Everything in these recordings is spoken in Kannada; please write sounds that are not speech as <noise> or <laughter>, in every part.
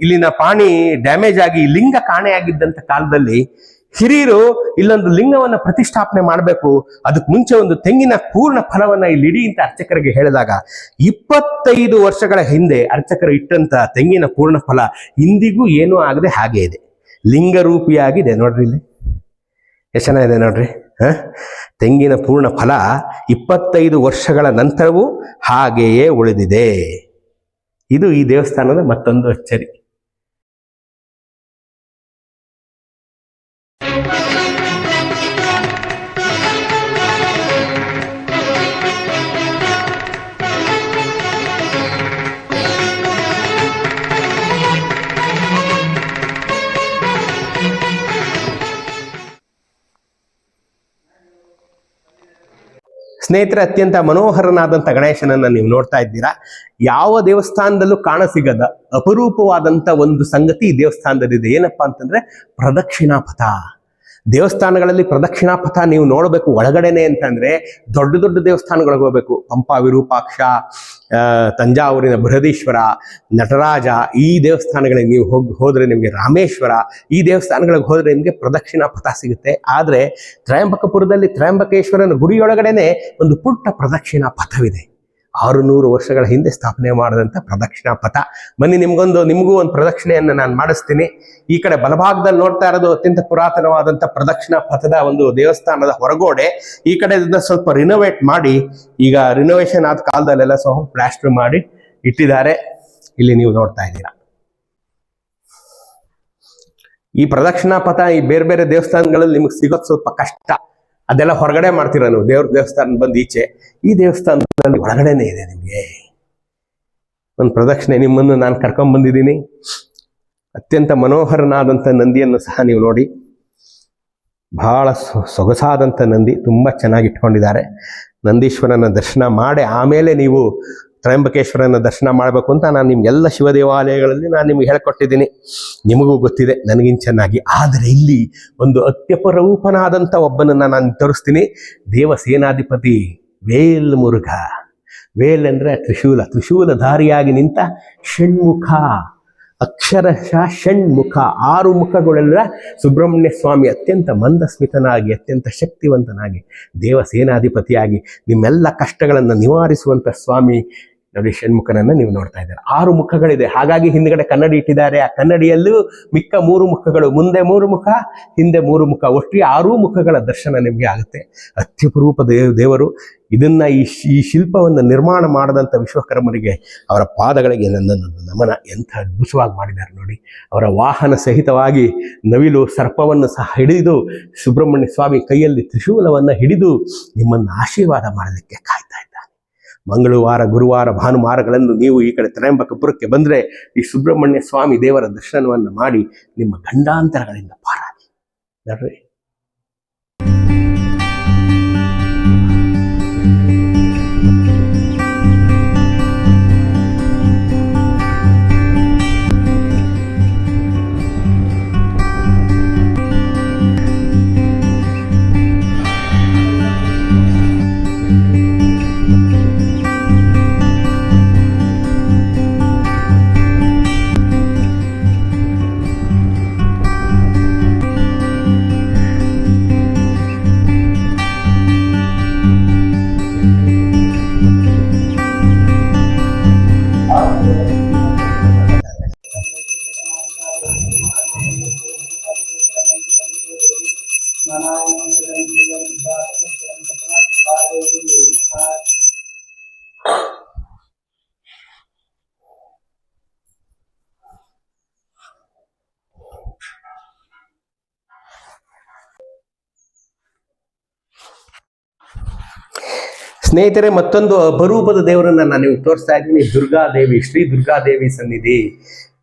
ಇಲ್ಲಿನ ಪಾಣಿ ಡ್ಯಾಮೇಜ್ ಆಗಿ ಲಿಂಗ ಕಾಣೆಯಾಗಿದ್ದಂತ ಕಾಲದಲ್ಲಿ ಹಿರಿಯರು ಇಲ್ಲೊಂದು ಲಿಂಗವನ್ನ ಪ್ರತಿಷ್ಠಾಪನೆ ಮಾಡಬೇಕು ಅದಕ್ಕೆ ಮುಂಚೆ ಒಂದು ತೆಂಗಿನ ಪೂರ್ಣ ಫಲವನ್ನ ಇಲ್ಲಿ ಇಡೀ ಅಂತ ಅರ್ಚಕರಿಗೆ ಹೇಳಿದಾಗ ಇಪ್ಪತ್ತೈದು ವರ್ಷಗಳ ಹಿಂದೆ ಅರ್ಚಕರು ಇಟ್ಟಂತ ತೆಂಗಿನ ಪೂರ್ಣ ಫಲ ಇಂದಿಗೂ ಏನೂ ಆಗದೆ ಹಾಗೆ ಇದೆ. ಲಿಂಗರೂಪಿಯಾಗಿದೆ ನೋಡ್ರಿ ಇಲ್ಲಿ. ಎಷ್ಟು ಚೆನ್ನಾಗಿದೆ ನೋಡ್ರಿ? ಹ? ತೆಂಗಿನ ಪೂರ್ಣ ಫಲ ಇಪ್ಪತ್ತೈದು ವರ್ಷಗಳ ನಂತರವೂ ಹಾಗೆಯೇ ಉಳಿದಿದೆ. ಇದು ಈ ದೇವಸ್ಥಾನದ ಮತ್ತೊಂದು ಅಚ್ಚರಿ ಸ್ನೇಹಿತರೆ, ಅತ್ಯಂತ ಮನೋಹರನಾದಂಥ ಗಣೇಶನನ್ನ ನೀವು ನೋಡ್ತಾ ಇದ್ದೀರಾ. ಯಾವ ದೇವಸ್ಥಾನದಲ್ಲೂ ಕಾಣಸಿಗದ ಅಪರೂಪವಾದಂಥ ಒಂದು ಸಂಗತಿ ದೇವಸ್ಥಾನದಲ್ಲಿದೆ. ಏನಪ್ಪಾ ಅಂತಂದ್ರೆ ಪ್ರದಕ್ಷಿಣಾ ಪಥ ದೇವಸ್ಥಾನಗಳಲ್ಲಿ ಪ್ರದಕ್ಷಿಣಾ ಪಥ ನೀವು ನೋಡಬೇಕು ಒಳಗಡೆನೆ ಅಂತಂದ್ರೆ ದೊಡ್ಡ ದೊಡ್ಡ ದೇವಸ್ಥಾನಗಳಿಗೆ ಹೋಗ್ಬೇಕು. ಪಂಪ ವಿರೂಪಾಕ್ಷ ತಂಜಾವೂರಿನ ಬೃಹದೀಶ್ವರ, ನಟರಾಜ, ಈ ದೇವಸ್ಥಾನಗಳಿಗೆ ನೀವು ಹೋಗಿ, ಹೋದರೆ ನಿಮಗೆ ರಾಮೇಶ್ವರ, ಈ ದೇವಸ್ಥಾನಗಳಿಗೆ ಹೋದರೆ ನಿಮಗೆ ಪ್ರದಕ್ಷಿಣಾ ಪಥ ಸಿಗುತ್ತೆ. ಆದರೆ ತ್ರಯಂಬಕಪುರದಲ್ಲಿ ತ್ರಯಂಬಕೇಶ್ವರನ ಗುಡಿಯೊಳಗಡೆನೆ ಒಂದು ಪುಟ್ಟ ಪ್ರದಕ್ಷಿಣಾ ಪಥವಿದೆ. ಆರು ನೂರು ವರ್ಷಗಳ ಹಿಂದೆ ಸ್ಥಾಪನೆ ಮಾಡಿದಂಥ ಪ್ರದಕ್ಷಿಣಾ ಪಥ. ಬನ್ನಿ, ನಿಮ್ಗೊಂದು, ನಿಮಗೂ ಒಂದು ಪ್ರದಕ್ಷಿಣೆಯನ್ನು ನಾನು ಮಾಡಿಸ್ತೀನಿ. ಈ ಕಡೆ ಬಲಭಾಗದಲ್ಲಿ ನೋಡ್ತಾ ಇರೋದು ಅತ್ಯಂತ ಪುರಾತನವಾದಂಥ ಪ್ರದಕ್ಷಿಣಾ ಪಥದ ಒಂದು ದೇವಸ್ಥಾನದ ಹೊರಗೋಡೆ. ಈ ಕಡೆ ಇದನ್ನ ಸ್ವಲ್ಪ ರಿನೋವೇಟ್ ಮಾಡಿ, ಈಗ ರಿನೋವೇಷನ್ ಆದ ಕಾಲದಲ್ಲೆಲ್ಲ ಸಹ ಪ್ಲಾಸ್ಟರ್ ಮಾಡಿ ಇಟ್ಟಿದ್ದಾರೆ. ಇಲ್ಲಿ ನೀವು ನೋಡ್ತಾ ಇದ್ದೀರಾ. ಈ ಪ್ರದಕ್ಷಿಣಾ ಪಥ ಈ ಬೇರೆ ಬೇರೆ ದೇವಸ್ಥಾನಗಳಲ್ಲಿ ನಿಮಗೆ ಸಿಗೋದು ಸ್ವಲ್ಪ ಕಷ್ಟ. ಅದೆಲ್ಲ ಹೊರಗಡೆ ಮಾಡ್ತೀರ ನೀವು? ದೇವ್ರ ದೇವಸ್ಥಾನ ಬಂದು ಈಚೆ. ಈ ದೇವಸ್ಥಾನದಲ್ಲಿ ಒಳಗಡೆನೆ ಇದೆ ನಿಮಗೆ. ಒಂದು ಪ್ರದಕ್ಷಿಣೆ, ನಿಮ್ಮನ್ನು ನಾನು ಕರ್ಕೊಂಡ್ ಬಂದಿದ್ದೀನಿ. ಅತ್ಯಂತ ಮನೋಹರನಾದಂಥ ನಂದಿಯನ್ನು ಸಹ ನೀವು ನೋಡಿ. ಬಹಳ ಸೊಗಸಾದಂಥ ನಂದಿ ತುಂಬ ಚೆನ್ನಾಗಿ ಇಟ್ಕೊಂಡಿದ್ದಾರೆ. ನಂದೀಶ್ವರನ ದರ್ಶನ ಮಾಡಿ ಆಮೇಲೆ ನೀವು ತ್ರಯಂಬಕೇಶ್ವರನ ದರ್ಶನ ಮಾಡಬೇಕು ಅಂತ ನಾನು ನಿಮ್ಗೆಲ್ಲ ಶಿವ ದೇವಾಲಯಗಳಲ್ಲಿ ನಾನು ನಿಮ್ಗೆ ಹೇಳ್ಕೊಟ್ಟಿದ್ದೀನಿ. ನಿಮಗೂ ಗೊತ್ತಿದೆ, ನನಗಿನ್ ಚೆನ್ನಾಗಿ. ಆದರೆ ಇಲ್ಲಿ ಒಂದು ಅತ್ಯಪರೂಪನಾದಂಥ ಒಬ್ಬನನ್ನ ನಾನು ತೋರಿಸ್ತೀನಿ. ದೇವಸೇನಾಧಿಪತಿ ವೇಲ್ ಮುರುಘ ವೇಲ್ ಅಂದರೆ ತ್ರಿಶೂಲ ತ್ರಿಶೂಲಧಾರಿಯಾಗಿ ನಿಂತ ಷಣ್ಮುಖ, ಅಕ್ಷರಶಃ ಷಣ್ಮುಖ, ಆರು ಮುಖಗಳೆಲ್ಲ ಸುಬ್ರಹ್ಮಣ್ಯ ಸ್ವಾಮಿ ಅತ್ಯಂತ ಮಂದಸ್ಮಿತನಾಗಿ, ಅತ್ಯಂತ ಶಕ್ತಿವಂತನಾಗಿ ದೇವ ಸೇನಾಧಿಪತಿಯಾಗಿ ನಿಮ್ಮೆಲ್ಲ ಕಷ್ಟಗಳನ್ನು ನಿವಾರಿಸುವಂಥ ಸ್ವಾಮಿ ನೋಡಿ ಷಣ್ಮುಖನನ್ನ ನೀವು ನೋಡ್ತಾ ಇದ್ದಾರೆ. ಆರು ಮುಖಗಳಿದೆ. ಹಾಗಾಗಿ ಹಿಂದ್ಗಡೆ ಕನ್ನಡಿ ಇಟ್ಟಿದ್ದಾರೆ. ಆ ಕನ್ನಡಿಯಲ್ಲೂ ಮಿಕ್ಕ ಮೂರು ಮುಖಗಳು. ಮುಂದೆ ಮೂರು ಮುಖ, ಹಿಂದೆ ಮೂರು ಮುಖ. ಒಟ್ಟಿಗೆ ಆರೂ ಮುಖಗಳ ದರ್ಶನ ನಿಮಗೆ ಆಗುತ್ತೆ. ಅತ್ಯಪರೂಪ ದೇವ ದೇವರು ಇದನ್ನ ಈ ಈ ಶಿಲ್ಪವನ್ನು ನಿರ್ಮಾಣ ಮಾಡದಂಥ ವಿಶ್ವಕರ್ಮರಿಗೆ ಅವರ ಪಾದಗಳಿಗೆ ನನ್ನನ್ನು ನಮನ ಎಂಥ ಅದ್ಭುತವಾಗಿ ಮಾಡಿದ್ದಾರೆ ನೋಡಿ. ಅವರ ವಾಹನ ಸಹಿತವಾಗಿ ನವಿಲು ಸರ್ಪವನ್ನು ಸಹ ಹಿಡಿದು ಸುಬ್ರಹ್ಮಣ್ಯ ಸ್ವಾಮಿ ಕೈಯಲ್ಲಿ ತ್ರಿಶೂಲವನ್ನು ಹಿಡಿದು ನಿಮ್ಮನ್ನು ಆಶೀರ್ವಾದ ಮಾಡಲಿಕ್ಕೆ ಕಾಯ್ತಾ ಇದ್ದಾನೆ ಮಂಗಳವಾರ, ಗುರುವಾರ ಭಾನುವಾರಗಳನ್ನು ನೀವು ಈ ಕಡೆ ತ್ರಯಂಬಕಪುರಕ್ಕೆ ಬಂದರೆ ಈ ಸುಬ್ರಹ್ಮಣ್ಯ ಸ್ವಾಮಿ ದೇವರ ದರ್ಶನವನ್ನು ಮಾಡಿ ನಿಮ್ಮ ಗಂಡಾಂತರಗಳಿಂದ ಪಾರಾಗಿ. ನೋಡ್ರಿ ಸ್ನೇಹಿತರೆ, ಮತ್ತೊಂದು ಅಪರೂಪದ ದೇವರನ್ನ ನಾನು ನಿಮ್ಗೆ ತೋರಿಸ್ತಾ ಇದ್ದೀನಿ. ದುರ್ಗಾದೇವಿ ಶ್ರೀ ದುರ್ಗಾದೇವಿ ಸನ್ನಿಧಿ.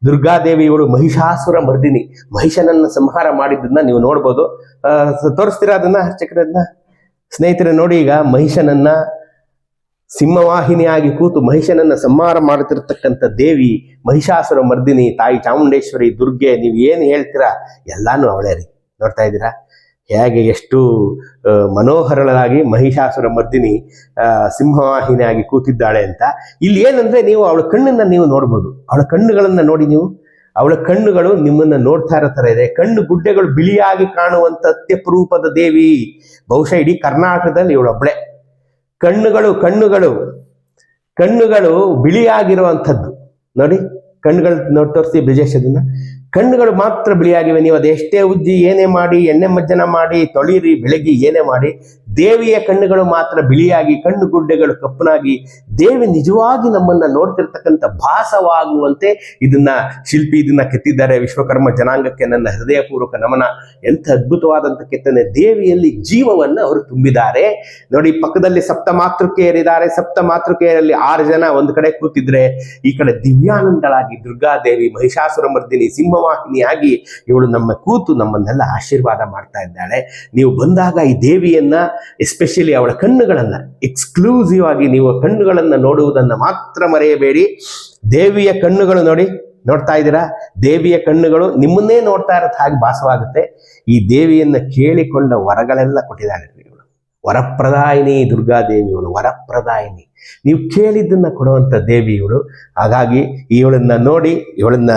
ದುರ್ಗಾದೇವಿ ಇವಳು ಮಹಿಷಾಸುರ ಮರ್ದಿನಿ. ಮಹಿಷನನ್ನ ಸಂಹಾರ ಮಾಡಿದ್ದನ್ನ ನೀವು ನೋಡ್ಬೋದು. ತೋರಿಸ್ತೀರಾ ಅದನ್ನ ಚಕ್ರದನ್ನ ಸ್ನೇಹಿತರೆ, ನೋಡಿ ಈಗ ಮಹಿಷನನ್ನ ಸಿಂಹವಾಹಿನಿಯಾಗಿ ಕೂತು ಮಹಿಷನನ್ನ ಸಂಹಾರ ಮಾಡುತ್ತಿರತಕ್ಕಂಥ ದೇವಿ, ಮಹಿಷಾಸುರ ಮರ್ದಿನಿ, ತಾಯಿ ಚಾಮುಂಡೇಶ್ವರಿ, ದುರ್ಗೆ, ನೀವು ಏನು ಹೇಳ್ತೀರಾ? ಎಲ್ಲಾನು ಅವಳೇ ರೀ. ನೋಡ್ತಾ ಇದ್ದೀರಾ? ಹೇಗೆ ಎಷ್ಟು ಮನೋಹರಳಾಗಿ ಮಹಿಷಾಸುರ ಮರ್ದಿನಿ ಸಿಂಹವಾಹಿನಿಯಾಗಿ ಕೂತಿದ್ದಾಳೆ ಅಂತ. ಇಲ್ಲಿ ಏನಂದ್ರೆ ನೀವು ಅವಳ ಕಣ್ಣನ್ನ ನೀವು ನೋಡ್ಬೋದು. ಅವಳ ಕಣ್ಣುಗಳನ್ನ ನೋಡಿ ನೀವು. ಅವಳ ಕಣ್ಣುಗಳು ನಿಮ್ಮನ್ನ ನೋಡ್ತಾ ಇರೋ ತರ ಇದೆ. ಕಣ್ಣು ಗುಡ್ಡೆಗಳು ಬಿಳಿಯಾಗಿ ಕಾಣುವಂತ ಅತ್ಯಪರೂಪದ ದೇವಿ. ಬಹುಶಃ ಇಡೀ ಕರ್ನಾಟಕದಲ್ಲಿ ಇವಳೊಬ್ಳೆ ಕಣ್ಣುಗಳು ಕಣ್ಣುಗಳು ಕಣ್ಣುಗಳು ಬಿಳಿಯಾಗಿರುವಂಥದ್ದು. ನೋಡಿ ಕಣ್ಣುಗಳು ನೋಡಿ ತೋರಿಸಿ ಬ್ರಿಜೇಶ್ ಅದನ್ನ. ಕಣ್ಣುಗಳು ಮಾತ್ರ ಬಿಳಿಯಾಗಿವೆ. ನೀವು ಅದೆಷ್ಟೇ ಉಜ್ಜಿ ಏನೇ ಮಾಡಿ, ಎಣ್ಣೆ ಮಜ್ಜನ ಮಾಡಿ, ತೊಳಿರಿ, ಬೆಳಗಿ ಏನೇ ಮಾಡಿ, ದೇವಿಯ ಕಣ್ಣುಗಳು ಮಾತ್ರ ಬಿಳಿಯಾಗಿ ಕಣ್ಣು ಗುಡ್ಡೆಗಳು ಕಪ್ಪನಾಗಿ ದೇವಿ ನಿಜವಾಗಿ ನಮ್ಮನ್ನ ನೋಡ್ತಿರ್ತಕ್ಕಂಥ ಭಾಸವಾಗುವಂತೆ ಇದನ್ನ ಶಿಲ್ಪಿ ಇದನ್ನ ಕೆತ್ತಿದ್ದಾರೆ ವಿಶ್ವಕರ್ಮ ಜನಾಂಗಕ್ಕೆ ನನ್ನ ಹೃದಯಪೂರ್ವಕ ನಮನ. ಎಂಥ ಅದ್ಭುತವಾದಂಥ ಕೆತ್ತನೆ ದೇವಿಯಲ್ಲಿ ಜೀವವನ್ನ ಅವರು ತುಂಬಿದ್ದಾರೆ. ನೋಡಿ, ಪಕ್ಕದಲ್ಲಿ ಸಪ್ತ ಮಾತೃಕೆಯರಿದ್ದಾರೆ ಸಪ್ತ ಮಾತೃಕೆಯರಲ್ಲಿ ಆರು ಜನ ಒಂದ್ ಕಡೆ ಕೂತಿದ್ರೆ ಈ ಕಡೆ ದಿವ್ಯಾನಂದಳಾಗಿ ದುರ್ಗಾದೇವಿ, ಮಹಿಷಾಸುರ ಮರ್ದಿನಿ, ಸಿಂಹವಾಹಿನಿಯಾಗಿ ಇವಳು ನಮ್ಮ ಕೂತು ನಮ್ಮನ್ನೆಲ್ಲ ಆಶೀರ್ವಾದ ಮಾಡ್ತಾ ಇದ್ದಾಳೆ. ನೀವು ಬಂದಾಗ ಈ ದೇವಿಯನ್ನ ಎಸ್ಪೆಷಲಿ ಅವಳ ಕಣ್ಣುಗಳನ್ನ ಎಕ್ಸ್ಕ್ಲೂಸಿವ್ ಆಗಿ ನೀವು ಕಣ್ಣುಗಳನ್ನ ನೋಡುವುದನ್ನ ಮಾತ್ರ ಮರೆಯಬೇಡಿ. ದೇವಿಯ ಕಣ್ಣುಗಳು ನೋಡಿ, ನೋಡ್ತಾ ಇದ್ದೀರಾ? ದೇವಿಯ ಕಣ್ಣುಗಳು ನಿಮ್ಮನ್ನೇ ನೋಡ್ತಾ ಇರೋದು ಹಾಗೆ ಭಾಸವಾಗುತ್ತೆ. ಈ ದೇವಿಯನ್ನ ಕೇಳಿಕೊಂಡ ವರಗಳೆಲ್ಲ ಕೊಟ್ಟಿದ್ದಾಳೆ ಇವಳು ವರಪ್ರದಾಯಿನಿ ದುರ್ಗಾದೇವಿಯವಳು ವರಪ್ರದಾಯಿನಿ. ನೀವು ಕೇಳಿದ್ದನ್ನ ಕೊಡುವಂತ ದೇವಿ ಇವಳು ಹಾಗಾಗಿ ಇವಳನ್ನ ನೋಡಿ, ಇವಳನ್ನ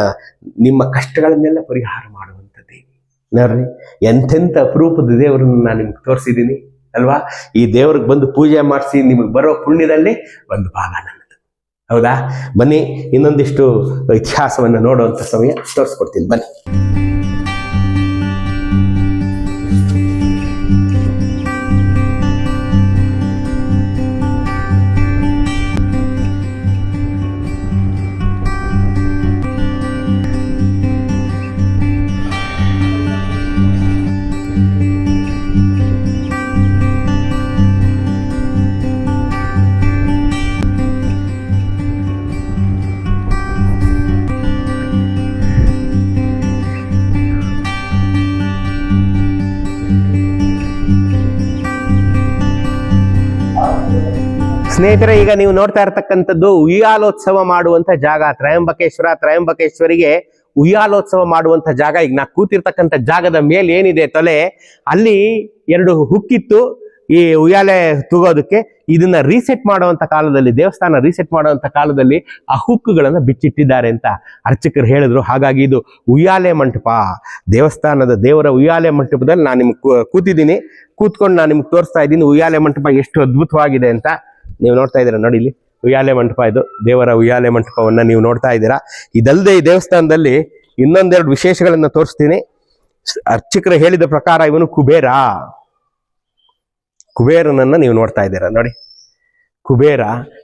ನಿಮ್ಮ ಕಷ್ಟಗಳನ್ನೆಲ್ಲ ಪರಿಹಾರ ಮಾಡುವಂತ ದೇವಿ. ನೋಡ್ರಿ, ಎಂಥೆಂಥ ಅಪರೂಪದ ದೇವರನ್ನ ನಾನು ನಿಮ್ಗೆ ತೋರಿಸಿದ್ದೀನಿ. ಅಲ್ವಾ? ಈ ದೇವ್ರಿಗೆ ಬಂದು ಪೂಜೆ ಮಾಡಿಸಿ ನಿಮಗೆ ಬರೋ ಪುಣ್ಯದಲ್ಲಿ ಒಂದು ಭಾಗ ನನ್ನದು. ಹೌದಾ? ಬನ್ನಿ ಇನ್ನೊಂದಿಷ್ಟು ಇತಿಹಾಸವನ್ನು ನೋಡುವಂಥ ಸಮಯ ತೋರಿಸ್ಕೊಡ್ತೀನಿ. ಬನ್ನಿ. ಸ್ನೇಹಿತರೆ, ಈಗ ನೀವು ನೋಡ್ತಾ ಇರತಕ್ಕಂಥದ್ದು ಉಯ್ಯಾಲೋತ್ಸವ ಮಾಡುವಂತ ಜಾಗ. ತ್ರಯಂಬಕೇಶ್ವರ, ತ್ರಯಂಬಕೇಶ್ವರಿಗೆ ಉಯ್ಯಾಲೋತ್ಸವ ಮಾಡುವಂತ ಜಾಗ. ಈಗ ನಾ ಕೂತಿರ್ತಕ್ಕಂಥ ಜಾಗದ ಮೇಲೆ ಏನಿದೆ ತಲೆ, ಅಲ್ಲಿ ಎರಡು ಹುಕ್ಕಿತ್ತು ಈ ಉಯ್ಯಾಲೆ ತೂಗೋದಕ್ಕೆ. ಇದನ್ನ ರೀಸೆಟ್ ಮಾಡುವಂತ ಕಾಲದಲ್ಲಿ, ದೇವಸ್ಥಾನ ರೀಸೆಟ್ ಮಾಡುವಂತ ಕಾಲದಲ್ಲಿ ಆ ಹುಕ್ಕುಗಳನ್ನ ಬಿಚ್ಚಿಟ್ಟಿದ್ದಾರೆ ಅಂತ ಅರ್ಚಕರು ಹೇಳಿದ್ರು. ಹಾಗಾಗಿ ಇದು ಉಯ್ಯಾಲೆ ಮಂಟಪ. ದೇವಸ್ಥಾನದ ದೇವರ ಉಯ್ಯಾಲೆ ಮಂಟಪದಲ್ಲಿ ನಾನು ನಿಮ್ಗೆ ಕೂತಿದ್ದೀನಿ. ಕೂತ್ಕೊಂಡು ನಾನು ನಿಮ್ಗೆ ತೋರಿಸ್ತಾ ಇದ್ದೀನಿ ಉಯ್ಯಾಲೆ ಮಂಟಪ ಎಷ್ಟು ಅದ್ಭುತವಾಗಿದೆ ಅಂತ. ನೀವು ನೋಡ್ತಾ ಇದ್ದೀರಾ ನೋಡಿ ಇಲ್ಲಿ ಉಯ್ಯಾಲೆ ಮಂಟಪ ಇದು. ದೇವರ ಉಯ್ಯಾಲೆ ಮಂಟಪವನ್ನ ನೀವು ನೋಡ್ತಾ ಇದ್ದೀರಾ. ಇದಲ್ಲದೆ ಈ ದೇವಸ್ಥಾನದಲ್ಲಿ ಇನ್ನೊಂದೆರಡು ವಿಶೇಷಗಳನ್ನ ತೋರಿಸ್ತೀನಿ. ಅರ್ಚಕರು ಹೇಳಿದ ಪ್ರಕಾರ ಇವನು ಕುಬೇರ. ಕುಬೇರನನ್ನ ನೀವು ನೋಡ್ತಾ ಇದ್ದೀರಾ ನೋಡಿ. ಕುಬೇರ.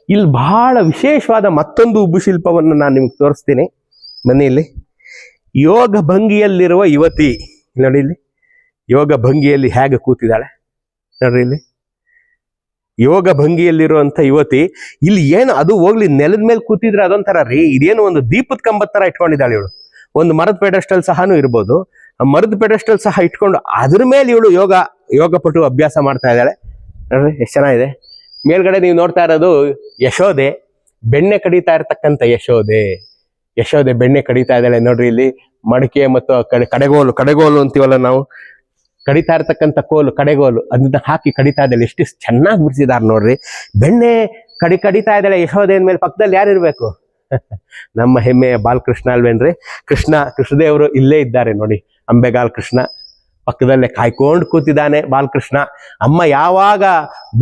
ಇಲ್ಲಿ ಬಹಳ ವಿಶೇಷವಾದ ಮತ್ತೊಂದು ಉಬ್ಬು ಶಿಲ್ಪವನ್ನು ನಾನು ನಿಮ್ಗೆ ತೋರಿಸ್ತೀನಿ. ಬನ್ನಿ ಇಲ್ಲಿ. ಯೋಗ ಭಂಗಿಯಲ್ಲಿರುವ ಯುವತಿ. ನೋಡಿ ಇಲ್ಲಿ. ಯೋಗ ಭಂಗಿಯಲ್ಲಿ ಹೇಗೆ ಕೂತಿದ್ದಾಳೆ. ನೋಡ್ರಿ ಇಲ್ಲಿ. ಯೋಗ ಭಂಗಿಯಲ್ಲಿರುವಂತ ಯುವತಿ, ಇಲ್ಲಿ ಏನು ಅದು ಹೋಗ್ಲಿ ನೆಲದ ಮೇಲೆ ಕೂತಿದ್ರೆ ಅದೊಂಥರ ರೀ, ಇದೇನು ಒಂದು ದೀಪದ ಕಂಬದ ತರ ಇಟ್ಕೊಂಡಿದ್ದಾಳೆ ಇವಳು. ಒಂದು ಮರದ ಪೆಡಸ್ಟಲ್ ಸಹನೂ ಇರ್ಬೋದು. ಆ ಮರದ ಪೆಡಸ್ಟಲ್ ಸಹ ಇಟ್ಕೊಂಡು ಅದ್ರ ಮೇಲೆ ಇವಳು ಯೋಗ ಯೋಗ ಪಟು ಅಭ್ಯಾಸ ಮಾಡ್ತಾ ಇದ್ದಾಳೆ. ನೋಡ್ರಿ, ಎಷ್ಟು ಚೆನ್ನಾಗಿದೆ. ಮೇಲ್ಗಡೆ ನೀವು ನೋಡ್ತಾ ಇರೋದು ಯಶೋದೆ ಬೆಣ್ಣೆ ಕಡಿತಾ ಇರ್ತಕ್ಕಂಥ ಯಶೋದೆ ಯಶೋದೆ ಬೆಣ್ಣೆ ಕಡಿತಾ ಇದ್ದಾಳೆ ನೋಡ್ರಿ ಇಲ್ಲಿ. ಮಡಿಕೆ ಮತ್ತು ಕಡೆ, ಕಡೆಗೋಲು ಕಡೆಗೋಲು ಅಂತೀವಲ್ಲ ನಾವು. ಕಡಿತಾ ಇರ್ತಕ್ಕಂಥ ಕೋಲು, ಕಡೆಗೋಲು, ಅದನ್ನ ಹಾಕಿ ಕಡಿತಾ ಇದ್ದಾಳೆ ಎಷ್ಟು ಚೆನ್ನಾಗಿ ಬಿಡಿಸಿದಾರೆ ನೋಡ್ರಿ. ಬೆಣ್ಣೆ ಕಡಿ, ಕಡಿತಾ ಇದ್ದಾಳೆ ಯಶೋದೆ ಅಂದ್ಮೇಲೆ ಪಕ್ಕದಲ್ಲಿ ಯಾರು ಇರ್ಬೇಕು? <laughs> ನಮ್ಮ ಹೆಮ್ಮೆಯ ಬಾಲಕೃಷ್ಣ ಅಲ್ವೇನ್ರಿ? ಕೃಷ್ಣ, ಕೃಷ್ಣದೇವರು ಇಲ್ಲೇ ಇದ್ದಾರೆ ನೋಡಿ, ಅಂಬೆಗಾಲ್ ಕೃಷ್ಣ. ಪಕ್ಕದಲ್ಲೇ ಕಾಯ್ಕೊಂಡು ಕೂತಿದ್ದಾನೆ ಬಾಲಕೃಷ್ಣ. ಅಮ್ಮ ಯಾವಾಗ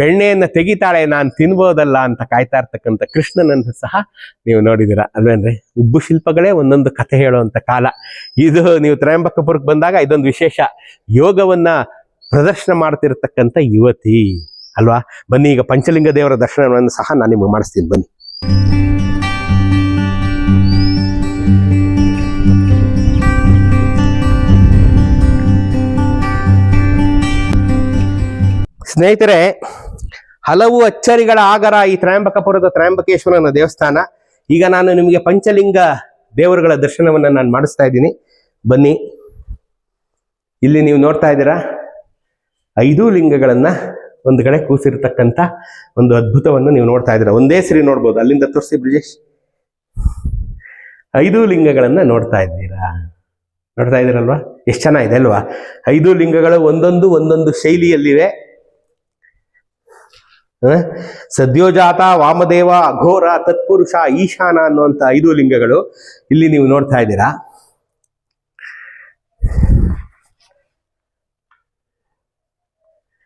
ಬೆಣ್ಣೆಯನ್ನ ತೆಗಿತಾಳೆ ನಾನು ತಿನ್ಬೋದಲ್ಲ ಅಂತ ಕಾಯ್ತಾ ಇರ್ತಕ್ಕಂಥ ಕೃಷ್ಣನನ್ನು ಸಹ ನೀವು ನೋಡಿದ್ದೀರಾ. ಅಲ್ವೇನ್ರಿ? ಉಬ್ಬು ಶಿಲ್ಪಗಳೇ ಒಂದೊಂದು ಕಥೆ ಹೇಳುವಂತ ಕಾಲ. ಇದು ನೀವು ತ್ರಯಂಬಕಪುರಕ್ಕೆ ಬಂದಾಗ ಇದೊಂದು ವಿಶೇಷ. ಯೋಗವನ್ನ ಪ್ರದರ್ಶನ ಮಾಡ್ತಿರ್ತಕ್ಕಂಥ ಯುವತಿ. ಅಲ್ವಾ? ಬನ್ನಿ, ಈಗ ಪಂಚಲಿಂಗ ದೇವರ ದರ್ಶನವನ್ನು ಸಹ ನಾನು ನಿಮಗೆ ಮಾಡಿಸ್ತೀನಿ. ಬನ್ನಿ. ಸ್ನೇಹಿತರೆ, ಹಲವು ಅಚ್ಚರಿಗಳ ಆಗರ ಈ ತ್ರಯಂಬಕಪುರದ ತ್ರಯಂಬಕೇಶ್ವರನ ದೇವಸ್ಥಾನ. ಈಗ ನಾನು ನಿಮಗೆ ಪಂಚಲಿಂಗ ದೇವರುಗಳ ದರ್ಶನವನ್ನು ನಾನು ಮಾಡಿಸ್ತಾ ಇದ್ದೀನಿ. ಬನ್ನಿ. ಇಲ್ಲಿ ನೀವು ನೋಡ್ತಾ ಇದ್ದೀರಾ? ಐದು ಲಿಂಗಗಳನ್ನು ಒಂದು ಕಡೆ ಕೂಸಿರ್ತಕ್ಕಂಥ ಒಂದು ಅದ್ಭುತವನ್ನು ನೀವು ನೋಡ್ತಾ ಇದ್ದೀರಾ. ಒಂದೇ ಸರಿ ನೋಡ್ಬೋದು. ಅಲ್ಲಿಂದ ತೋರಿಸಿ ಬ್ರಿಜೇಶ್. ಐದು ಲಿಂಗಗಳನ್ನು ನೋಡ್ತಾ ಇದ್ದೀರಾ? ನೋಡ್ತಾ ಇದ್ದೀರಲ್ವಾ? ಎಷ್ಟು ಚೆನ್ನಾಗಿದೆ ಅಲ್ವಾ? ಐದು ಲಿಂಗಗಳು ಒಂದೊಂದು ಒಂದೊಂದು ಶೈಲಿಯಲ್ಲಿವೆ? ಸದ್ಯೋಜಾತ ವಾಮದೇವ ಅಘೋರ ತತ್ಪುರುಷ ಈಶಾನ ಅನ್ನುವಂಥ ಐದು ಲಿಂಗಗಳು ಇಲ್ಲಿ ನೀವು ನೋಡ್ತಾ ಇದ್ದೀರಾ?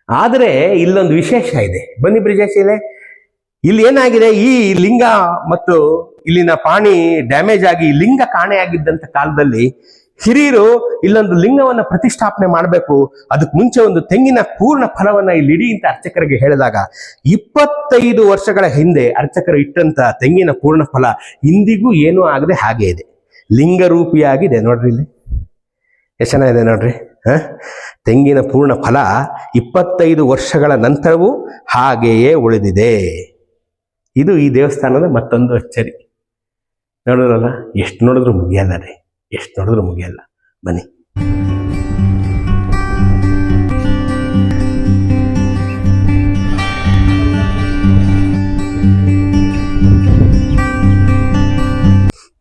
ಆದರೆ ಇಲ್ಲೊಂದು ವಿಶೇಷ ಇದೆ. ಬನ್ನಿ ಬ್ರಿಜೇಶ್ ಇದೆ ಇಲ್ಲಿ ಏನಾಗಿದೆ? ಈ ಲಿಂಗ ಮತ್ತು ಇಲ್ಲಿನ ಪಾಣಿ ಡ್ಯಾಮೇಜ್ ಆಗಿ ಲಿಂಗ ಕಾಣೆಯಾಗಿದ್ದಂಥ ಕಾಲದಲ್ಲಿ ಹಿರಿಯರು ಇಲ್ಲೊಂದು ಲಿಂಗವನ್ನ ಪ್ರತಿಷ್ಠಾಪನೆ ಮಾಡಬೇಕು ಅದಕ್ಕೆ ಮುಂಚೆ ಒಂದು ತೆಂಗಿನ ಪೂರ್ಣ ಫಲವನ್ನ ಇಲ್ಲಿ ಇಡೀ ಅಂತ ಅರ್ಚಕರಿಗೆ ಹೇಳಿದಾಗ, ಇಪ್ಪತ್ತೈದು ವರ್ಷಗಳ ಹಿಂದೆ ಅರ್ಚಕರು ಇಟ್ಟಂತ ತೆಂಗಿನ ಪೂರ್ಣ ಫಲ ಇಂದಿಗೂ ಏನೂ ಆಗದೆ ಹಾಗೆ ಇದೆ. ಲಿಂಗರೂಪಿಯಾಗಿದೆ ನೋಡ್ರಿ ಇಲ್ಲಿ. ಎಷ್ಟು ಚೆನ್ನಾಗಿದೆ ನೋಡ್ರಿ, ಹ? ತೆಂಗಿನ ಪೂರ್ಣ ಫಲ ಇಪ್ಪತ್ತೈದು ವರ್ಷಗಳ ನಂತರವೂ ಹಾಗೆಯೇ ಉಳಿದಿದೆ. ಇದು ಈ ದೇವಸ್ಥಾನದ ಮತ್ತೊಂದು ಅಚ್ಚರಿ ನೋಡಿದ್ರಲ್ಲ, ಎಷ್ಟು ನೋಡಿದ್ರು ಮುಗಿಯಲ್ಲ ರೀ. ಎಷ್ಟು ನೋಡಿದ್ರು ಮುಗಿಯಲ್ಲ ಬನ್ನಿ.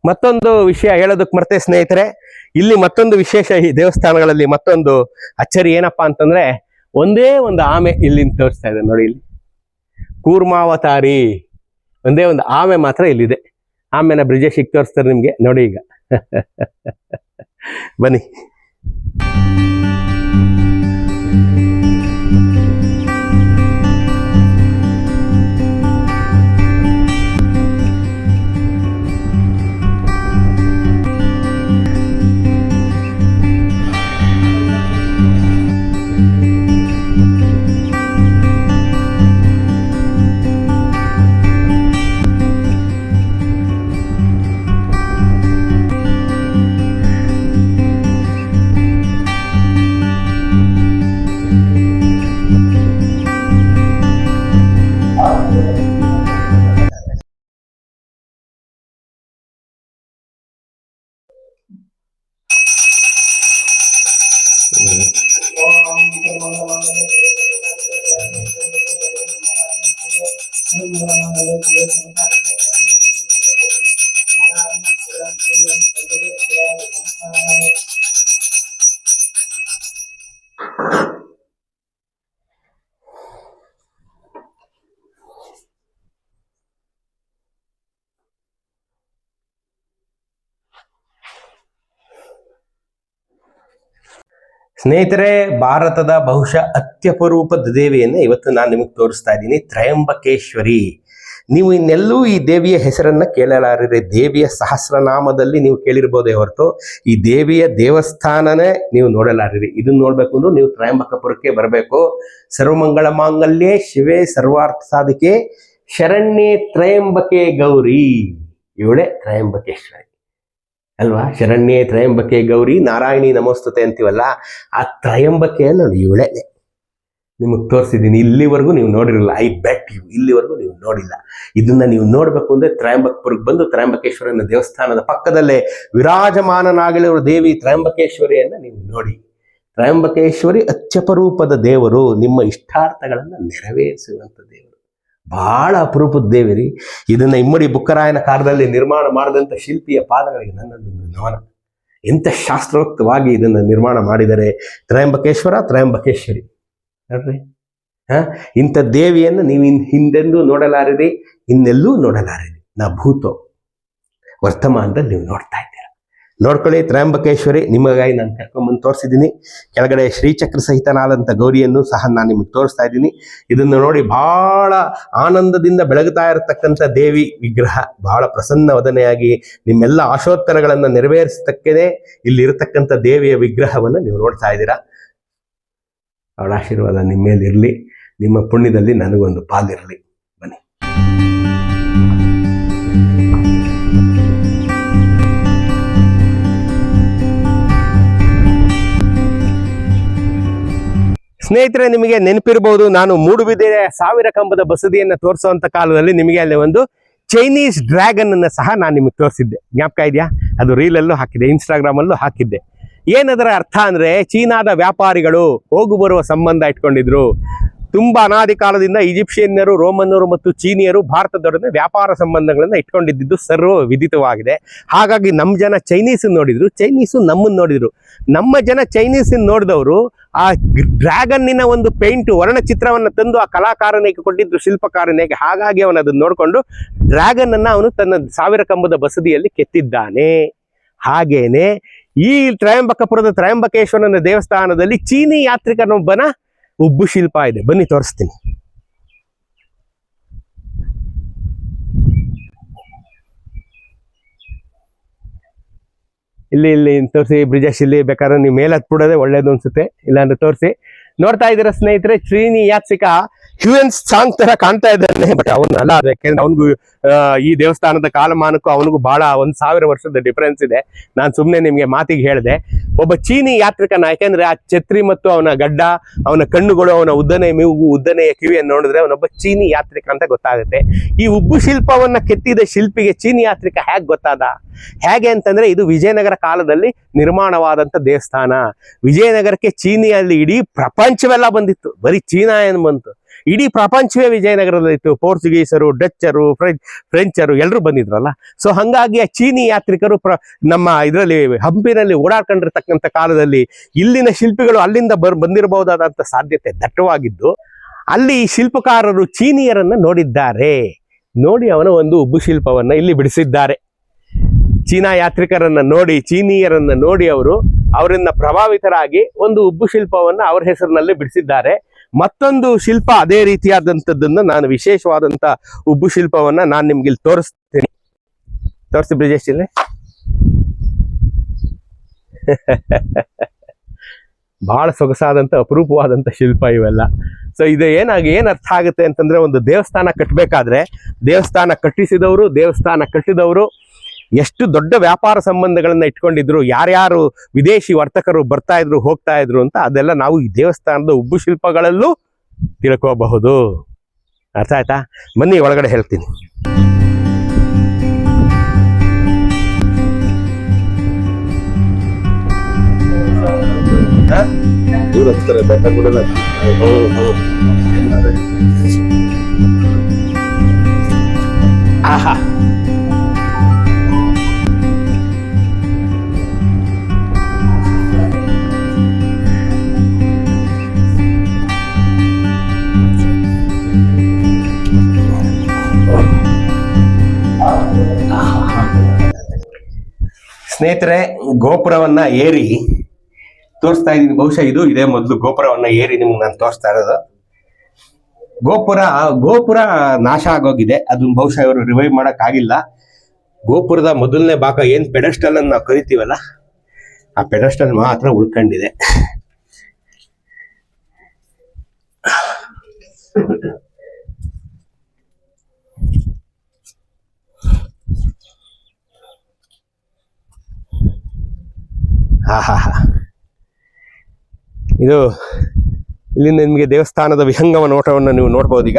ಮತ್ತೊಂದು ವಿಷಯ ಹೇಳೋದಕ್ಕೆ ಮರ್ತೆ ಸ್ನೇಹಿತರೆ, ಇಲ್ಲಿ ಮತ್ತೊಂದು ವಿಶೇಷ ಈ ದೇವಸ್ಥಾನಗಳಲ್ಲಿ ಮತ್ತೊಂದು ಅಚ್ಚರಿ ಏನಪ್ಪಾ ಅಂತಂದ್ರೆ, ಒಂದೇ ಒಂದು ಆಮೆ ಇಲ್ಲಿ ತೋರಿಸ್ತಾ ಇದೆ ನೋಡಿ ಇಲ್ಲಿ. ಕೂರ್ಮಾವತಾರಿ. ಒಂದೇ ಒಂದು ಆಮೆ ಮಾತ್ರ ಇಲ್ಲಿದೆ. ಆಮೆನ ಬ್ರಿಜೇಶಿಗೆ ತೋರಿಸ್ತಾರೆ ನಿಮ್ಗೆ ನೋಡಿ ಈಗ. ಬನ್ನಿ. ಸ್ನೇಹಿತರೆ, ಭಾರತದ ಬಹುಶಃ ಅತ್ಯಪರೂಪದ ದೇವಿಯನ್ನು ಇವತ್ತು ನಾನು ನಿಮಗೆ ತೋರಿಸ್ತಾ ಇದ್ದೀನಿ, ತ್ರಯಂಬಕೇಶ್ವರಿ. ನೀವು ಇನ್ನೆಲ್ಲೂ ಈ ದೇವಿಯ ಹೆಸರನ್ನ ಕೇಳಲಾರಿರಿ ದೇವಿಯ ಸಹಸ್ರನಾಮದಲ್ಲಿ ನೀವು ಕೇಳಿರ್ಬೋದೇ ಹೊರತು, ಈ ದೇವಿಯ ದೇವಸ್ಥಾನನೇ ನೀವು ನೋಡಲಾರಿರಿ ಇದನ್ನ ನೋಡಬೇಕು ಅಂದ್ರೆ ನೀವು ತ್ರಯಂಬಕಪುರಕ್ಕೆ ಬರಬೇಕು. ಸರ್ವಮಂಗಳ ಮಾಂಗಲ್ಯೆ, ಶಿವೆ ಸರ್ವಾರ್ಥ ಸಾಧಿಕೆ, ಶರಣ್ಯೇ ತ್ರಯಂಬಕೆ ಗೌರಿ. ಇವಳೆ ತ್ರಯಂಬಕೇಶ್ವರಿ. ಅಲ್ವಾ? ಶರಣ್ಯೆ ತ್ರಯಂಬಕೆ ಗೌರಿ, ನಾರಾಯಣಿ ನಮೋಸ್ತುತೆ ಅಂತೀವಲ್ಲ, ಆ ತ್ರಯಂಬಕೆ ನೋಡಿ ಇವಳೆ ನಿಮಗೆ ತೋರಿಸಿದ್ದೀನಿ, ಇಲ್ಲಿವರೆಗೂ ನೀವು ನೋಡಿರಲ್ಲ. ಐ ಬೆಟ್ ಯು, ಇಲ್ಲಿವರೆಗೂ ನೀವು ನೋಡಿಲ್ಲ. ಇದನ್ನ ನೀವು ನೋಡಬೇಕು ಅಂದ್ರೆ ತ್ರಯಂಬಕಪುರಕ್ಕೆ ಬಂದು ತ್ರಯಂಬಕೇಶ್ವರನ ದೇವಸ್ಥಾನದ ಪಕ್ಕದಲ್ಲೇ ವಿರಾಜಮಾನನಾಗಲಿರುವ ದೇವಿ ತ್ರಯಂಬಕೇಶ್ವರಿಯನ್ನು ನೀವು ನೋಡಿ. ತ್ರಯಂಬಕೇಶ್ವರಿ ಅತ್ಯಪರೂಪದ ದೇವರು ನಿಮ್ಮ ಇಷ್ಟಾರ್ಥಗಳನ್ನು ನೆರವೇರಿಸುವಂಥ ದೇವರು. ಬಹಳ ಅಪರೂಪದ ದೇವಿರಿ. ಇದನ್ನ ಇಮ್ಮಡಿ ಬುಕ್ಕರಾಯನ ಕಾಲದಲ್ಲಿ ನಿರ್ಮಾಣ ಮಾಡಿದಂಥ ಶಿಲ್ಪಿಯ ಪಾದಗಳಿಗೆ ನನ್ನದೊಂದು ನಮನ ಎಂಥ ಶಾಸ್ತ್ರೋಕ್ತವಾಗಿ ಇದನ್ನ ನಿರ್ಮಾಣ ಮಾಡಿದರೆ ತ್ರಯಂಬಕೇಶ್ವರ, ತ್ರಯಂಬಕೇಶ್ವರಿ. ನೋಡ್ರಿ ಹಾ? ಇಂಥ ದೇವಿಯನ್ನು ನೀವು ಇನ್ ಹಿಂದೆಂದೂ ನೋಡಲಾರಿರಿ, ಇನ್ನೆಲ್ಲೂ ನೋಡಲಾರಿರಿ. ನಾ ಭೂತೋ. ವರ್ತಮಾನದಲ್ಲಿ ನೀವು ನೋಡ್ತಾ ಇದ್ದೀರ ನೋಡ್ಕೊಳ್ಳಿ, ತ್ರಯಂಬಕೇಶ್ವರಿ, ನಿಮಗಾಗಿ ನಾನು ಕರ್ಕೊಂಬಂದು ತೋರಿಸಿದ್ದೀನಿ. ಕೆಳಗಡೆ ಶ್ರೀಚಕ್ರ ಸಹಿತನಾದಂಥ ಗೌರಿಯನ್ನು ಸಹ ನಾನು ನಿಮಗೆ ತೋರಿಸ್ತಾ ಇದ್ದೀನಿ. ಇದನ್ನು ನೋಡಿ ಬಹಳ ಆನಂದದಿಂದ ಬೆಳಗುತ್ತಾ ಇರತಕ್ಕಂಥ ದೇವಿ ವಿಗ್ರಹ ಬಹಳ ಪ್ರಸನ್ನ ವದನೆಯಾಗಿ ನಿಮ್ಮೆಲ್ಲ ಆಶೋತ್ತರಗಳನ್ನು ನೆರವೇರಿಸತಕ್ಕೇ ಇಲ್ಲಿ ಇರತಕ್ಕಂಥ ದೇವಿಯ ವಿಗ್ರಹವನ್ನು ನೀವು ನೋಡ್ತಾ ಇದ್ದೀರಾ? ಅವಳ ಆಶೀರ್ವಾದ ನಿಮ್ಮ ಮೇಲೆ ಇರಲಿ ನಿಮ್ಮ ಪುಣ್ಯದಲ್ಲಿ ನನಗೊಂದು ಪಾಲಿರಲಿ. ಸ್ನೇಹಿತರೆ, ನಿಮಗೆ ನೆನಪಿರಬಹುದು ನಾನು ಮೂಡುಬಿದಿರೆ ಸಾವಿರ ಕಂಬದ ಬಸದಿಯನ್ನು ತೋರಿಸುವಂತ ಕಾಲದಲ್ಲಿ ನಿಮಗೆ ಅಲ್ಲಿ ಒಂದು ಚೈನೀಸ್ ಡ್ರ್ಯಾಗನ್ ಅನ್ನ ಸಹ ನಾನು ನಿಮಗೆ ತೋರಿಸಿದ್ದೆ. ಜ್ಞಾಪಕ ಇದೆಯಾ? ಅದು ರೀಲಲ್ಲೂ ಹಾಕಿದ್ದೆ, ಇನ್ಸ್ಟಾಗ್ರಾಮಲ್ಲೂ ಹಾಕಿದ್ದೆ. ಏನದರ ಅರ್ಥ ಅಂದ್ರೆ, ಚೀನಾದ ವ್ಯಾಪಾರಿಗಳು ಹೋಗು ಬರುವ ಸಂಬಂಧ ಇಟ್ಕೊಂಡಿದ್ರು. ತುಂಬಾ ಅನಾದಿ ಕಾಲದಿಂದ ಈಜಿಪ್ಷಿಯನ್ನರು, ರೋಮನ್ನರು ಮತ್ತು ಚೀನಿಯರು ಭಾರತದೊಡನೆ ವ್ಯಾಪಾರ ಸಂಬಂಧಗಳನ್ನ ಇಟ್ಕೊಂಡಿದ್ದು ಸರ್ವ ವಿದಿತವಾಗಿದೆ ಹಾಗಾಗಿ ನಮ್ಮ ಜನ ಚೈನೀಸ್ ನೋಡಿದ್ರು, ಚೈನೀಸು ನಮ್ಮನ್ನು ನೋಡಿದ್ರು. ನಮ್ಮ ಜನ ಚೈನೀಸ್ ನೋಡಿದವರು ಆ ಡ್ರ್ಯಾಗನ್ನಿನ ಒಂದು ಪೇಂಟ್, ವರ್ಣಚಿತ್ರವನ್ನು ತಂದು ಆ ಕಲಾಕಾರನಿಗೆ ಕೊಟ್ಟಿದ್ರು, ಶಿಲ್ಪಕಾರನಿಗೆ. ಹಾಗಾಗಿ ಅವನು ಅದನ್ನು ನೋಡಿಕೊಂಡು ಡ್ರ್ಯಾಗನ್ ಅನ್ನ ಅವನು ತನ್ನ ಸಾವಿರ ಕಂಬದ ಬಸದಿಯಲ್ಲಿ ಕೆತ್ತಿದ್ದಾನೆ. ಹಾಗೇನೆ ಈ ತ್ರಯಂಬಕಪುರದ ತ್ರಯಂಬಕೇಶ್ವರನ ದೇವಸ್ಥಾನದಲ್ಲಿ ಚೀನಿ ಯಾತ್ರಿಕನೊಬ್ಬನ ಉಬ್ಬು ಶಿಲ್ಪ ಇದೆ. ಬನ್ನಿ, ತೋರಿಸ್ತೀನಿ. ಇಲ್ಲಿ ಇಲ್ಲಿ ತೋರಿಸಿ ಬ್ರಿಜೇಶ್ ಇಲ್ಲಿ ಬೇಕಾದ್ರೆ ನೀವು ಮೇಲೆ ಹತ್ಬಿಡೋದೇ ಒಳ್ಳೇದು ಅನ್ಸುತ್ತೆ. ಇಲ್ಲಾಂದ್ರೆ ತೋರಿಸಿ. ನೋಡ್ತಾ ಇದ್ದೀರಾ ಸ್ನೇಹಿತರೆ, ಶ್ರೀನಿ ಯಾತ್ಸಿಕ ಹ್ಯೂಯನ್ ಸಾಂಗ್ ತರ ಕಾಣ್ತಾ ಇದ್ದಾನೆ ಬಟ್ ಅವನು ಅಲ್ಲ. ಯಾಕೆಂದ್ರೆ ಅವನಿಗೂ ಈ ದೇವಸ್ಥಾನದ ಕಾಲಮಾನಕ್ಕೂ ಅವನಿಗೂ ಬಹಳ ಒಂದ್ ಸಾವಿರ ವರ್ಷದ ಡಿಫರೆನ್ಸ್ ಇದೆ. ನಾನು ಸುಮ್ಮನೆ ನಿಮಗೆ ಮಾತಿಗೆ ಹೇಳಿದೆ, ಒಬ್ಬ ಚೀನಿ ಯಾತ್ರಿಕನ ಯಾಕೆಂದ್ರೆ ಆ ಛತ್ರಿ ಮತ್ತು ಅವನ ಗಡ್ಡ, ಅವನ ಕಣ್ಣುಗಳು, ಅವನ ಉದ್ದನೆ ಮೂಗು ಉದ್ದನೆಯ ಕಿವಿಯನ್ನು ನೋಡಿದ್ರೆ ಅವನೊಬ್ಬ ಚೀನಿ ಯಾತ್ರಿಕ ಅಂತ ಗೊತ್ತಾಗುತ್ತೆ. ಈ ಉಬ್ಬು ಶಿಲ್ಪವನ್ನ ಕೆತ್ತಿದ ಶಿಲ್ಪಿಗೆ ಚೀನಿ ಯಾತ್ರಿಕ ಹೇಗೆ ಗೊತ್ತಾದ? ಹೇಗೆ ಅಂತಂದ್ರೆ ಇದು ವಿಜಯನಗರ ಕಾಲದಲ್ಲಿ ನಿರ್ಮಾಣವಾದಂತ ದೇವಸ್ಥಾನ. ವಿಜಯನಗರಕ್ಕೆ ಚೀನಿಯಲ್ಲಿ ಇಡೀ ಪ್ರಪಂಚವೆಲ್ಲ ಬಂದಿತ್ತು. ಬರೀ ಚೀನಾ ಏನು ಬಂತು? ಇಡೀ ಪ್ರಪಂಚವೇ ವಿಜಯನಗರದಲ್ಲಿತ್ತು. ಪೋರ್ಚುಗೀಸರು, ಡಚ್ಚರು, ಫ್ರೆಂಚ್, ಫ್ರೆಂಚರು ಎಲ್ಲರೂ ಬಂದಿದ್ರಲ್ಲ. ಸೊ ಹಂಗಾಗಿ ಆ ಚೀನಿ ಯಾತ್ರಿಕರು ಪ್ರ, ನಮ್ಮ ಇದರಲ್ಲಿ ಹಂಪಿನಲ್ಲಿ ಓಡಾಡ್ಕೊಂಡಿರ್ತಕ್ಕಂಥ ಕಾಲದಲ್ಲಿ ಇಲ್ಲಿನ ಶಿಲ್ಪಿಗಳು ಅಲ್ಲಿಂದ ಬರ್, ಬಂದಿರಬಹುದಾದಂಥ ಸಾಧ್ಯತೆ ದಟ್ಟವಾಗಿದ್ದು, ಅಲ್ಲಿ ಶಿಲ್ಪಕಾರರು ಚೀನಿಯರನ್ನು ನೋಡಿದ್ದಾರೆ. ನೋಡಿ ಅವನ ಒಂದು ಉಬ್ಬು ಶಿಲ್ಪವನ್ನು ಇಲ್ಲಿ ಬಿಡಿಸಿದ್ದಾರೆ. ಚೀನಾ ಯಾತ್ರಿಕರನ್ನ ನೋಡಿ, ಚೀನಿಯರನ್ನ ನೋಡಿ ಅವರು ಅವರಿಂದ ಪ್ರಭಾವಿತರಾಗಿ ಒಂದು ಉಬ್ಬು ಶಿಲ್ಪವನ್ನು ಅವರ ಹೆಸರಿನಲ್ಲಿ ಬಿಡಿಸಿದ್ದಾರೆ. ಮತ್ತೊಂದು ಶಿಲ್ಪ ಅದೇ ರೀತಿಯಾದಂಥದ್ದನ್ನ ನಾನು ವಿಶೇಷವಾದಂತ ಉಬ್ಬು ಶಿಲ್ಪವನ್ನ ನಾನು ನಿಮ್ಗೆ ಇಲ್ಲಿ ತೋರಿಸ್ತೀನಿ. ತೋರಿಸಿ ಬ್ರಿಜೇಶ್ ಇಲ್ಲಿ. <laughs> ಬಹಳ ಸೊಗಸಾದಂತ ಅಪರೂಪವಾದಂತ ಶಿಲ್ಪ ಇವೆಲ್ಲ. ಸೊ ಇದು ಏನಾಗಿ, ಏನ್ ಅರ್ಥ ಆಗುತ್ತೆ ಅಂತಂದ್ರೆ ಒಂದು ದೇವಸ್ಥಾನ ಕಟ್ಟಬೇಕಾದ್ರೆ ದೇವಸ್ಥಾನ ಕಟ್ಟಿಸಿದವರು ದೇವಸ್ಥಾನ ಕಟ್ಟಿದವರು ಎಷ್ಟು ದೊಡ್ಡ ವ್ಯಾಪಾರ ಸಂಬಂಧಗಳನ್ನ ಇಟ್ಕೊಂಡಿದ್ರು, ಯಾರ್ಯಾರು ವಿದೇಶಿ ವರ್ತಕರು ಬರ್ತಾ ಇದ್ರು, ಹೋಗ್ತಾ ಇದ್ರು ಅಂತ ಅದೆಲ್ಲ ನಾವು ಈ ದೇವಸ್ಥಾನದ ಉಬ್ಬು ಶಿಲ್ಪಗಳಲ್ಲೂ ತಿಳ್ಕೋಬಹುದು. ಅರ್ಥ ಆಯ್ತಾ? ಬನ್ನಿ, ಒಳಗಡೆ ಹೇಳ್ತೀನಿ. ಆಹಾ. ಸ್ನೇಹಿತರೆ, ಗೋಪುರವನ್ನ ಏರಿ ತೋರಿಸ್ತಾ ಇದ್ದೀನಿ. ಬಹುಶಃ ಇದು ಇದೇ ಮೊದಲು ಗೋಪುರವನ್ನ ಏರಿ ನಿಮ್ಗೆ ನಾನು ತೋರಿಸ್ತಾ ಇರೋದು. ಗೋಪುರ ಗೋಪುರ ನಾಶ ಆಗೋಗಿದೆ. ಅದನ್ನ ಬಹುಶಃ ಇವರು ರಿವೈವ್ ಮಾಡೋಕ್ಕಾಗಿಲ್ಲ. ಗೋಪುರದ ಮೊದಲನೇ ಭಾಗ ಏನು ಪೆಡಸ್ಟಲ್ ಅನ್ನು ನಾವು ಕರಿತೀವಲ್ಲ, ಆ ಪೆಡಸ್ಟಲ್ ಮಾತ್ರ ಉಳ್ಕೊಂಡಿದೆ. <laughs> ಇದು ಇಲ್ಲಿಂದ ನಿಮಗೆ ದೇವಸ್ಥಾನದ ವಿಹಂಗಮ ನೋಟವನ್ನು ನೀವು ನೋಡ್ಬೋದು ಈಗ.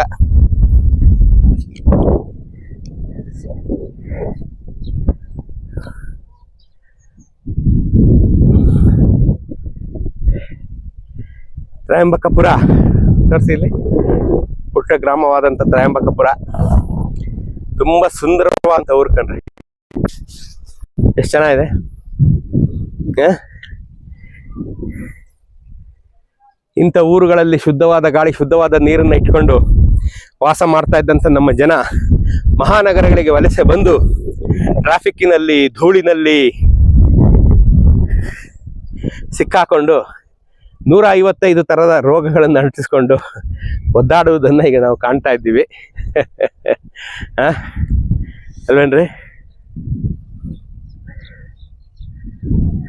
ತ್ರಯಂಬಕಪುರ, ತೋರಿಸಿ ಇಲ್ಲಿ. ಪುಟ್ಟ ಗ್ರಾಮವಾದಂಥ ತ್ರಯಂಬಕಪುರ. ತುಂಬ ಸುಂದರವಾದಂಥ ಊರು ಕಣ್ರಿ. ಎಷ್ಟು ಚೆನ್ನಾಗಿದೆ? ಆ? ಇಂಥ ಊರುಗಳಲ್ಲಿ ಶುದ್ಧವಾದ ಗಾಳಿ, ಶುದ್ಧವಾದ ನೀರನ್ನು ಇಟ್ಕೊಂಡು ವಾಸ ಮಾಡ್ತಾ ಇದ್ದಂಥ ನಮ್ಮ ಜನ ಮಹಾನಗರಗಳಿಗೆ ವಲಸೆ ಬಂದು ಟ್ರಾಫಿಕ್ಕಿನಲ್ಲಿ, ಧೂಳಿನಲ್ಲಿ ಸಿಕ್ಕಾಕೊಂಡು ನೂರ ಐವತ್ತೈದು ಥರದ ರೋಗಗಳನ್ನು ಅಂಟಿಸ್ಕೊಂಡು ಒದ್ದಾಡುವುದನ್ನು ಈಗ ನಾವು ಕಾಣ್ತಾ ಇದ್ದೀವಿ. <laughs> ಹಾಂ ಅಲ್ವೇನ್ರಿ? Thank you.